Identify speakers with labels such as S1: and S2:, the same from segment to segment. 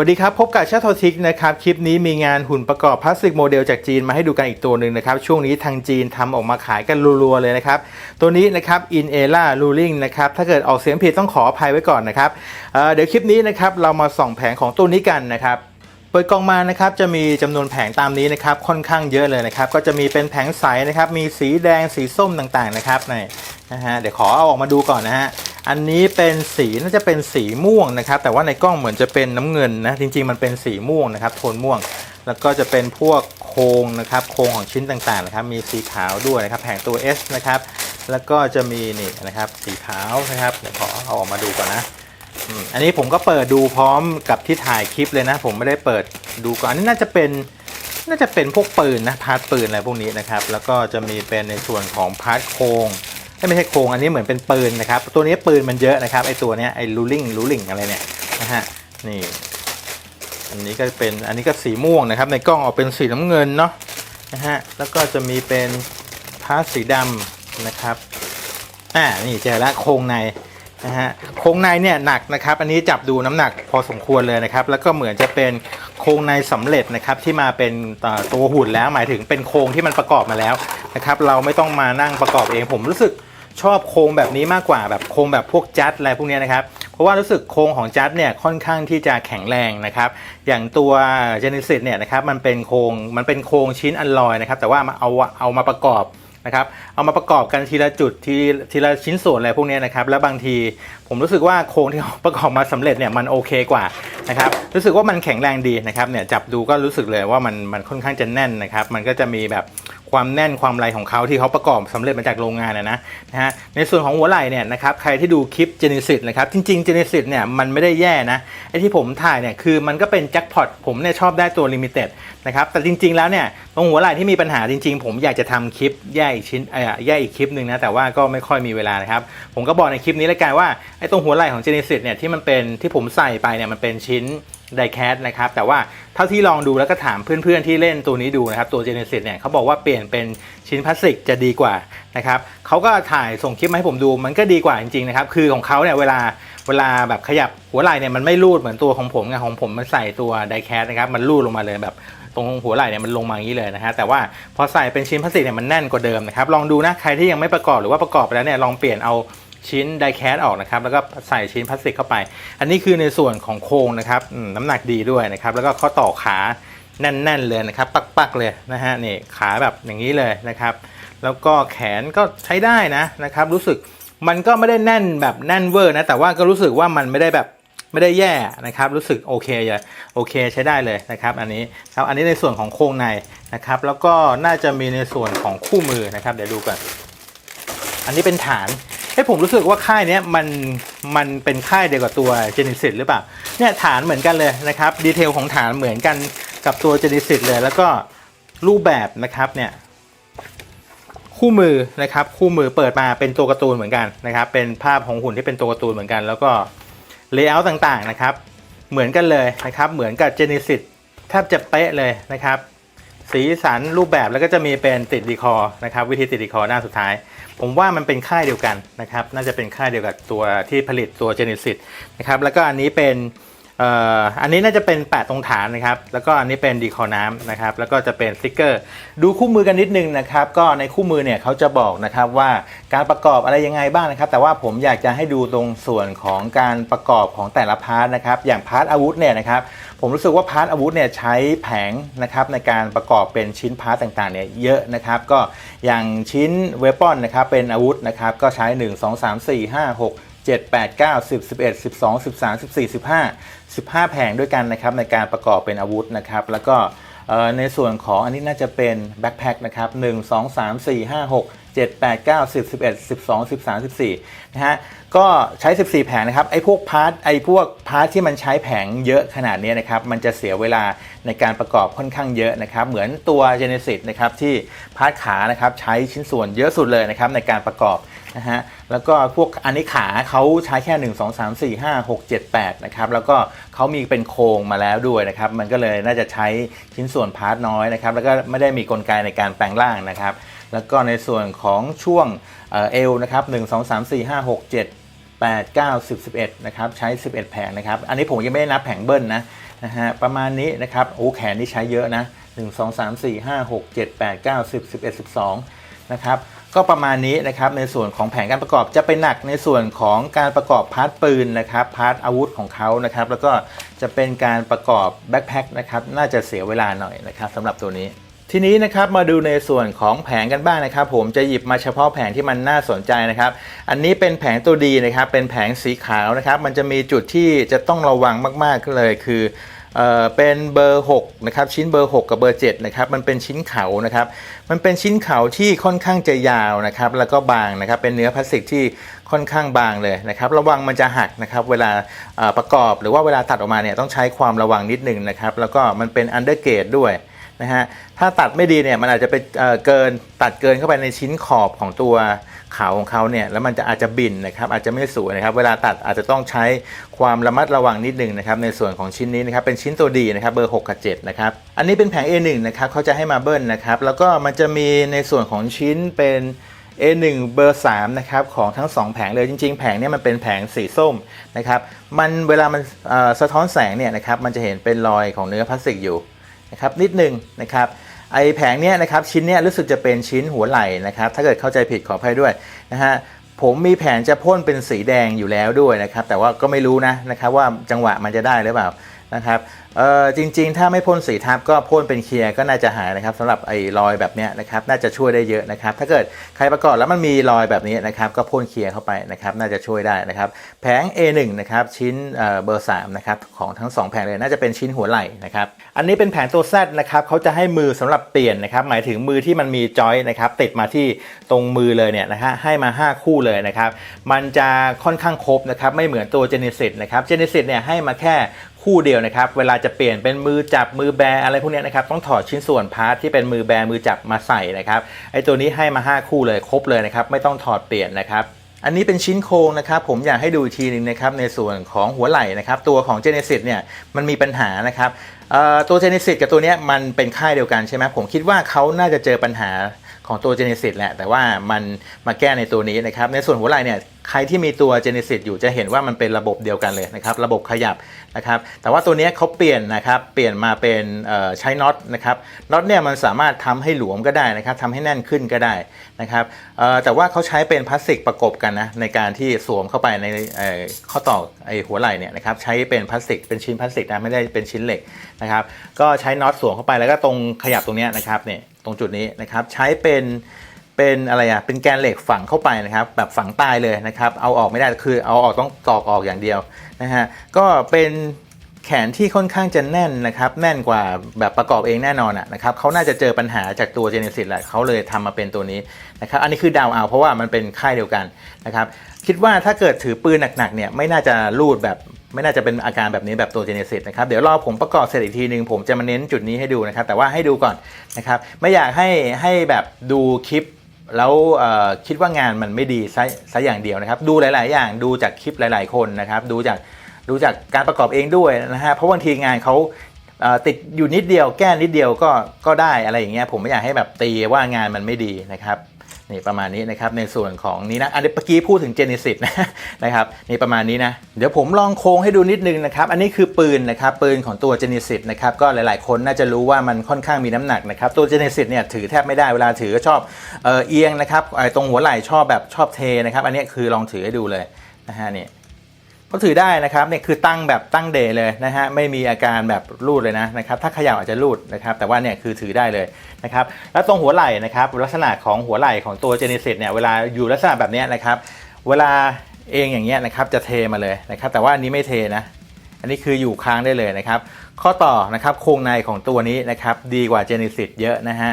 S1: วัสดีครับ พบกับชาโททิกนะครับ คลิปนี้มีงานหุ่นประกอบพลาสติกโมเดลจากจีนมาให้ดูกันอีกตัวหนึ่งนะครับ ช่วงนี้ทางจีนทำออกมาขายกันรัวๆเลยนะครับ ตัวนี้นะครับ In e l a Ruling นะครับ ถ้าเกิดออกเสียงผิดต้องขออภัยไว้ก่อนนะครับเเดี๋ยวคลิปนี้นะครับเรามาส่องแผงของตัวนี้กันนะครับเปิดกล่องมานะครับจะมีจำนวนแผงตามนี้นะครับค่อนข้างเยอะเลยนะครับ ก็จะมีเป็นแผงใสนะครับ มีสีแดงสีส้มต่างๆนะครับนี่นะฮะเดี๋ยวขอเอาออกมาดูก่อนนะฮะ อันนี้เป็นสีน่าจะเป็นสีม่วงนะครับ แต่ว่าในกล้องเหมือนจะเป็นน้ำเงินนะ จริง ๆ มันเป็นสีม่วงนะครับ โทนม่วง แล้วก็จะเป็นพวกโครงนะครับ โครงของชิ้นต่างๆนะครับ มีสีขาวด้วยนะครับ แผงตัว S นะครับ แล้วก็จะมีนี่นะครับ สีขาวนะครับ เดี๋ยวขอเอาออกมาดูก่อนนะอันนี้ผมก็เปิดดูพร้อมกับที่ถ่ายคลิปเลยนะ ผมไม่ได้เปิดดูก่อน อันนี้น่าจะเป็นน่าจะเป็นพวกปืนนะพาร์ทปืนอะไรพวกนี้นะครับ แล้วก็จะมีเป็นในส่วนของพาร์ทโครง ไม่ใช่โครงอันนี้เหมือนเป็นปืนนะครับ ตัวนี้ปืนมันเยอะนะครับไอตัวเนี้ยไอลูลิงลูลิงอะไรเนี่ยนะฮะนี่อันนี้ก็เป็นอันนี้ก็สีม่วงนะครับ ในกล้องออกเป็นสีน้ำเงินเนาะนะฮะแล้วก็จะมีเป็นพาร์ทสีดำนะครับอ่านี่เจอแล้วโครงในนะฮะโครงในเนี่ยหนักนะครับ อันนี้จับดูน้ำหนักพอสมควรเลยนะครับ แล้วก็เหมือนจะเป็นโครงในสำเร็จนะครับที่มาเป็นตัวหุ่นแล้วหมายถึงเป็นโครงที่มันประกอบมาแล้วนะครับ เราไม่ต้องมานั่งประกอบเองผมรู้สึก ชอบโครงแบบนี้มากกว่าแบบโครงแบบพวกจัดอะไรพวกนี้นะครับ เพราะว่ารู้สึกโครงของจัดเนี่ยค่อนข้างที่จะแข็งแรงนะครับ อย่างตัวเจนิสิตเนี่ยนะครับมันเป็นโครงมันเป็นโครงชิ้นอัลลอยนะครับ แต่ว่ามาเอาเอามาประกอบนะครับ เอามาประกอบกันทีละจุดทีทีละชิ้นส่วนอะไรพวกนี้นะครับ แล้วบางทีผมรู้สึกว่าโครงที่เขาประกอบมาสำเร็จเนี่ยมันโอเคกว่านะครับ รู้สึกว่ามันแข็งแรงดีนะครับเนี่ยจับดูก็รู้สึกเลยว่ามันมันค่อนข้างจะแน่นนะครับ มันก็จะมีแบบ ความแน่นความไรของเขาที่เขาประกอบสำเร็จมาจากโรงงานนะนะนะฮะในส่วนของหัวไหล่เนี่ยนะครับใครที่ดูคลิป Genesis นะครับจริงๆ Genesis เนี่ยมันไม่ได้แย่นะไอที่ผมถ่ายเนี่ยคือมันก็เป็นแจ็คพอตผมเนี่ยชอบได้ตัวลิมิเต็ดนะครับแต่จริงๆแล้วเนี่ยตรงหัวไหล่ที่มีปัญหาจริง ๆ ผมอยากจะทำคลิปแยกอีกชิ้นเอ่อแยกอีกคลิปหนึ่งนะแต่ว่าก็ไม่ค่อยมีเวลานะครับผมก็บอกในคลิปนี้แล้วกันว่าไอตรงหัวไหล่ของ Genesis เนี่ยที่มันเป็นที่ผมใส่ไปเนี่ยมันเป็นชิ้น ไดแคสนะครับ แต่ว่าเท่าที่ลองดูแล้วก็ถามเพื่อนๆที่เล่นตัวนี้ดูนะครับ ตัว Genesis เนี่ยเขาบอกว่าเปลี่ยนเป็นชิ้นพลาสติกจะดีกว่านะครับเขาก็ถ่ายส่งคลิปมาให้ผมดูมันก็ดีกว่าจริงๆนะครับ คือของเขาเนี่ยเวลาเวลาแบบขยับหัวไหล่เนี่ยมันไม่รูดเหมือนตัวของผมไงของผมมันใส่ตัวไดแคสนะครับมันรูดลงมาเลยแบบตรงหัวไหล่เนี่ยมันลงมาอย่างนี้เลยนะฮะแต่ว่าพอใส่เป็นชิ้นพลาสติกเนี่ยมันแน่นกว่าเดิมนะครับลองดูนะใครที่ยังไม่ประกอบหรือว่าประกอบไปแล้วเนี่ยลองเปลี่ยนเอา ชิ้นไดแคสออกนะครับแล้วก็ใส่ชิ้นพลาสติกเข้าไป อันนี้คือในส่วนของโครงนะครับน้ำหนักดีด้วยนะครับแล้วก็ข้อต่อขาแน่น ๆ เลยนะครับ ปักๆเลยนะฮะนี่ขาแบบอย่างนี้เลยนะครับ แล้วก็แขนก็ใช้ได้นะนะครับ รู้สึกมันก็ไม่ได้แน่นแบบแน่นเวอร์นะแต่ว่าก็รู้สึกว่ามันไม่ได้แบบไม่ได้แย่นะครับ รู้สึกโอเคเลยโอเคใช้ได้เลยนะครับ อันนี้ครับอันนี้ในส่วนของโครงในนะครับ แล้วก็น่าจะมีในส่วนของคู่มือนะครับ เดี๋ยวดูกันอันนี้เป็นฐาน ให้ผมรู้สึกว่าค่ายนี้มันมันเป็นค่ายเดียวกับตัว Genesis หรือเปล่าเนี่ยฐานเหมือนกันเลยนะครับดีเทลของฐานเหมือนกันกับตัว Genesis เลย แล้วก็รูปแบบนะครับเนี่ยคู่มือนะครับคู่มือเปิดมาเป็นตัวการ์ตูนเหมือนกันนะครับเป็นภาพของหุ่นที่เป็นตัวการ์ตูนเหมือนกัน แล้วก็เลเยอร์ต่างๆนะครับเหมือนกันเลยนะครับเหมือนกับ Genesis แทบจะเป๊ะเลยนะครับ สีสันรูปแบบแล้วก็จะมีเป็นติดดีคอร์นะครับวิธีติดดีคอร์หน้าสุดท้าย ผมว่ามันเป็นค่ายเดียวกันนะครับน่าจะเป็นค่ายเดียวกับตัวที่ผลิตตัวเจนิสิตนะครับแล้วก็อันนี้เป็น อันนี้น่าจะเป็นแปะตรงฐานนะครับ แล้วก็อันนี้เป็นดีคอน้ำนะครับ แล้วก็จะเป็นสติกเกอร์ ดูคู่มือกันนิดนึงนะครับ ก็ในคู่มือเนี่ยเขาจะบอกนะครับว่าการประกอบอะไรยังไงบ้างนะครับ แต่ว่าผมอยากจะให้ดูตรงส่วนของการประกอบของแต่ละพาร์ทนะครับ อย่างพาร์ทอาวุธเนี่ยนะครับ ผมรู้สึกว่าพาร์ทอาวุธเนี่ยใช้แผงนะครับในการประกอบเป็นชิ้นพาร์ทต่างๆเนี่ยเยอะนะครับ ก็อย่างชิ้นเวปอนนะครับเป็นอาวุธนะครับ ก็ใช้ 1 2 3 4 5 6 7 8 9 10 11 12 13 14 15 15 แผงด้วยกันนะครับในการประกอบเป็นอาวุธนะครับ แล้วก็ในส่วนของอันนี้น่าจะเป็นแบ็คแพคนะครับ1 2 3 4 5 6 7 8 9 10 11 12 13 14นะฮะก็ใช้ 14 แผงนะครับไอ้พวกพาร์ทไอ้พวกพาร์ทที่มันใช้แผงเยอะขนาดนี้นะครับมันจะเสียเวลาในการประกอบค่อนข้างเยอะนะครับเหมือนตัว Genesis นะครับที่พาร์ทขานะครับใช้ชิ้นส่วนเยอะสุดเลยนะครับในการประกอบ นะฮะแล้วก็พวกอันนี้ขาเขาใช้แค่ 1 2 3 4 5 6 7 8นะครับแล้วก็เขามีเป็นโครงมาแล้วด้วยนะครับมันก็เลยน่าจะใช้ชิ้นส่วนพาร์ทน้อยนะครับแล้วก็ไม่ได้มีกลไกในการแปลงร่างนะครับ แล้วก็ในส่วนของช่วงเอวนะครับ1 2 3 4 5 6 7 8 9 10 11นะครับใช้ 11 แผงนะครับอันนี้ผมยังไม่ได้นับแผงเบิ้ลนะนะฮะประมาณนี้นะครับโอ้แขนนี่ใช้เยอะนะ 1 2 3 4 5 6 7 8 9 10 11 12นะครับ ก็ประมาณนี้นะครับในส่วนของแผนการประกอบจะไปหนักในส่วนของการประกอบพาร์ทปืนนะครับพาร์ทอาวุธของเขานะครับแล้วก็จะเป็นการประกอบแบ็คแพ็คนะครับน่าจะเสียเวลาหน่อยนะครับสำหรับตัวนี้ ทีนี้นะครับมาดูในส่วนของแผงกันบ้างนะครับ ผมจะหยิบมาเฉพาะแผงที่มันน่าสนใจนะครับ อันนี้เป็นแผงตัวดีนะครับเป็นแผงสีขาวนะครับ มันจะมีจุดที่จะต้องระวังมากๆเลยคือ เอ่อเป็นเบอร์6นะครับชิ้นเบอร์ 6 กับเบอร์7นะครับมันเป็นชิ้นเขานะครับมันเป็นชิ้นเขาที่ค่อนข้างจะยาวนะครับแล้วก็บางนะครับเป็นเนื้อพลาสติกที่ค่อนข้างบางเลยนะครับระวังมันจะหักนะครับเวลาประกอบหรือว่าเวลาตัดออกมาเนี่ยต้องใช้ความระวังนิดนึงนะครับแล้วก็มันเป็นอันเดอร์เกรดด้วย นะฮะถ้าตัดไม่ดีเนี่ยมันอาจจะไปเเกินตัดเกินเข้าไปในชิ้นขอบของตัวขาของเขาเนี่ยแล้วมันจะอาจจะบินนะครับอาจจะไม่สวยนะครับ เวลาตัดอาจจะต้องใช้ความระมัดระวังนิดนึงนะครับในส่วนของชิ้นนี้นะครับเป็นชิ้นตัวดีนะครับเบอร์6กับ7นะครับอันนี้เป็นแผง A1 นะครับเขาจะให้มาเบิ้ลนะครับแล้วก็มันจะมีในส่วนของชิ้นเป็น A1 เบอร์3นะครับของทั้ง 2 แผงเลยจริง ๆ แผงเนี่ยมันเป็นแผงสีส้มนะครับมันเวลามันสะท้อนแสงเนี่ยนะครับมันจะเห็นเป็นรอยของเนื้อพลาสติกอยู่ นะครับนิดหนึ่งนะครับไอแผงเนี้ยนะครับชิ้นเนี้ยรู้สึกจะเป็นชิ้นหัวไหล่นะครับถ้าเกิดเข้าใจผิดขออภัยด้วยนะฮะผมมีแผนจะพ่นเป็นสีแดงอยู่แล้วด้วยนะครับแต่ว่าก็ไม่รู้นะนะครับว่าจังหวะมันจะได้หรือเปล่า นะครับเอ่อจริงๆ ถ้าไม่พ่นสีทับก็พ่นเป็นเคลียร์ก็น่าจะหายนะครับสำหรับไอ้รอยแบบเนี้ยนะครับน่าจะช่วยได้เยอะนะครับ ถ้าเกิดใครประกอบแล้วมันมีรอยแบบนี้นะครับก็พ่นเคลียร์เข้าไปนะครับน่าจะช่วยได้นะครับแผง A1 นะครับชิ้นเอ่อเบอร์3นะครับของทั้ง 2 แผงเลยน่าจะเป็นชิ้นหัวไหล่นะครับอันนี้เป็นแผงตัว Z นะครับเขาจะให้มือสำหรับเปลี่ยนนะครับหมายถึงมือที่มันมีจอยนะครับติดมาที่ตรงมือเลยเนี่ยนะฮะให้มา 5 คู่เลยนะครับมันจะค่อนข้างครบนะครับไม่เหมือนตัว Genesis นะครับ Genesis เนี่ยให้มาแค่ คู่เดียวนะครับ เวลาจะเปลี่ยนเป็นมือจับมือแบอะไรพวกนี้นะครับต้องถอดชิ้นส่วนพาร์ทที่เป็นมือแบมือจับมาใส่นะครับไอตัวนี้ให้มา 5 คู่เลยครบเลยนะครับไม่ต้องถอดเปลี่ยนนะครับอันนี้เป็นชิ้นโครงนะครับผมอยากให้ดูอีกทีหนึ่งนะครับในส่วนของหัวไหล่นะครับตัวของ Genesis เนี่ยมันมีปัญหานะครับตัว Genesis กับตัวนี้มันเป็นค่ายเดียวกันใช่ไหมผมคิดว่าเขาน่าจะเจอปัญหาของตัว Genesis แหละแต่ว่ามันมาแก้ในตัวนี้นะครับในส่วนหัวไหล่เนี่ย ใครที่มีตัว Genesis อยู่จะเห็นว่ามันเป็นระบบเดียวกันเลยนะครับ ระบบขยับนะครับ แต่ว่าตัวนี้เขาเปลี่ยนนะครับ เปลี่ยนมาเป็นใช้น็อตนะครับ น็อตเนี่ยมันสามารถทำให้หลวมก็ได้นะครับทำให้แน่นขึ้นก็ได้นะครับ แต่ว่าเขาใช้เป็นพลาสติกประกบกันนะในการที่สวมเข้าไปในข้อต่อไอหัวไหล่เนี่ยนะครับ ใช้เป็นพลาสติก เป็นชิ้นพลาสติกนะ ไม่ได้เป็นชิ้นเหล็กนะครับ ก็ใช้น็อตสวมเข้าไปแล้วก็ตรงขยับตรงนี้นะครับเนี่ย ตรงจุดนี้นะครับ ใช้เป็น เป็นอะไรอะเป็นแกนเหล็กฝังเข้าไปนะครับ แบบฝังตายเลยนะครับ เอาออกไม่ได้คือเอาออกต้องตอกออกอย่างเดียวนะฮะก็เป็นแขนที่ค่อนข้างจะแน่นนะครับแน่นกว่าแบบประกอบเองแน่นอนอะนะครับเขาน่าจะเจอปัญหาจากตัว Genesis แหละเขาเลยทำมาเป็นตัวนี้นะครับอันนี้คือดาวเอาเพราะว่ามันเป็นค่ายเดียวกันนะครับคิดว่าถ้าเกิดถือปืนหนักๆเนี่ยไม่น่าจะรูดแบบไม่น่าจะเป็นอาการแบบนี้แบบตัว Genesis นะครับเดี๋ยวรอผมประกอบเสร็จอีกทีหนึ่งผมจะมาเน้นจุดนี้ให้ดูนะครับแต่ว่าให้ดูก่อนนะครับไม่อยากให้ให้แบบดูคลิป แล้วคิดว่างานมันไม่ดีซะซะอย่างเดียวนะครับ ดูหลาย ๆ อย่างดูจากคลิปหลาย ๆ คนนะครับ ดูจากดูจากการประกอบเองด้วยนะฮะเพราะบางทีงานเขาติดอยู่นิดเดียวแก้นิดเดียวก็ก็ได้อะไรอย่างเงี้ยผมไม่อยากให้แบบตีว่างานมันไม่ดีนะครับ นี่ประมาณนี้นะครับในส่วนของนี้นะอันนี้เมื่อกี้พูดถึงเจนิสิตนะนะครับนี่ประมาณนี้นะเดี๋ยวผมลองโค้งให้ดูนิดนึงนะครับอันนี้คือปืนนะครับปืนของตัวเจนิสิตนะครับก็หลายๆ คนน่าจะรู้ว่ามันค่อนข้างมีน้ำหนักนะครับตัวเจนิสิตเนี่ยถือแทบไม่ได้เวลาถือก็ชอบเอียงนะครับตรงหัวไหล่ชอบแบบชอบเทนะครับอันนี้คือลองถือให้ดูเลยนะฮะนี่ ก็ถือได้นะครับเนี่ยคือตั้งแบบตั้งเดย์เลยนะฮะไม่มีอาการแบบรูดเลยนะนะครับถ้าเขย่าอาจจะรูดนะครับแต่ว่าเนี่ยคือถือได้เลยนะครับแล้วตรงหัวไหล่นะครับลักษณะของหัวไหล่ของตัว Genesis เนี่ยเวลาอยู่ลักษณะแบบนี้นะครับเวลาเองอย่างเงี้ยนะครับจะเทมาเลยนะครับแต่ว่าอันนี้ไม่เทนะ อันนี้คืออยู่ค้างได้เลยนะครับข้อต่อนะครับโครงในของตัวนี้นะครับดีกว่า Genesis เยอะนะฮะ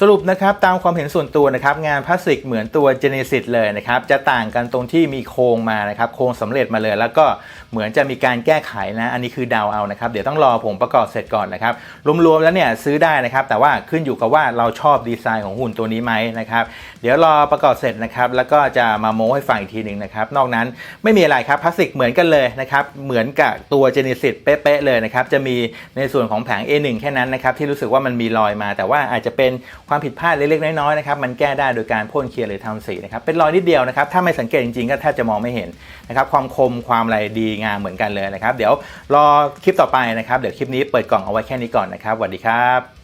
S1: สรุปนะครับตามความเห็นส่วนตัวนะครับงานพลาสติกเหมือนตัว Genesis เลยนะครับจะต่างกันตรงที่มีโครงมานะครับโครงสำเร็จมาเลย แล้วก็เหมือนจะมีการแก้ไขนะอันนี้คือเดาวเอานะครับเดี๋ยวต้องรอผมประกอบเสร็จก่อนนะครับรวมๆแล้วเนี่ยซื้อได้นะครับแต่ว่าขึ้นอยู่กับว่าเราชอบดีไซน์ของหุ่นตัวนี้ไหมนะครับเดี๋ยวรอประกอบเสร็จนะครับแล้วก็จะมาโม้ให้ฟังอีกทีหนึ่งนะครับนอกนั้นไม่มีอะไรครับพลาสติกเหมือนกันเลยนะครับเหมือนกับตัว Genesis เป๊ะๆเลยนะครับจะมีในส่วนของแผง A1 แค่นั้นนะครับที่รู้สึกว่ามันมีรอยมา แต่ว่าอาจจะเป็นความผิดพลาดเล็กๆน้อยๆนะครับมันแก้ได้โดยการพ่นเคลียร์หรือทำสีนะครับเป็นรอยนิดเดียวนะครับถ้าไม่สังเกตจริงๆ ก็แทบจะมองไม่เห็นนะครับความคมความอะไรดีงามเหมือนกันเลยนะครับ เดี๋ยวรอคลิปต่อไปนะครับเดี๋ยวคลิปนี้เปิดกล่องเอาไว้แค่นี้ก่อนนะครับสวัสดีครับ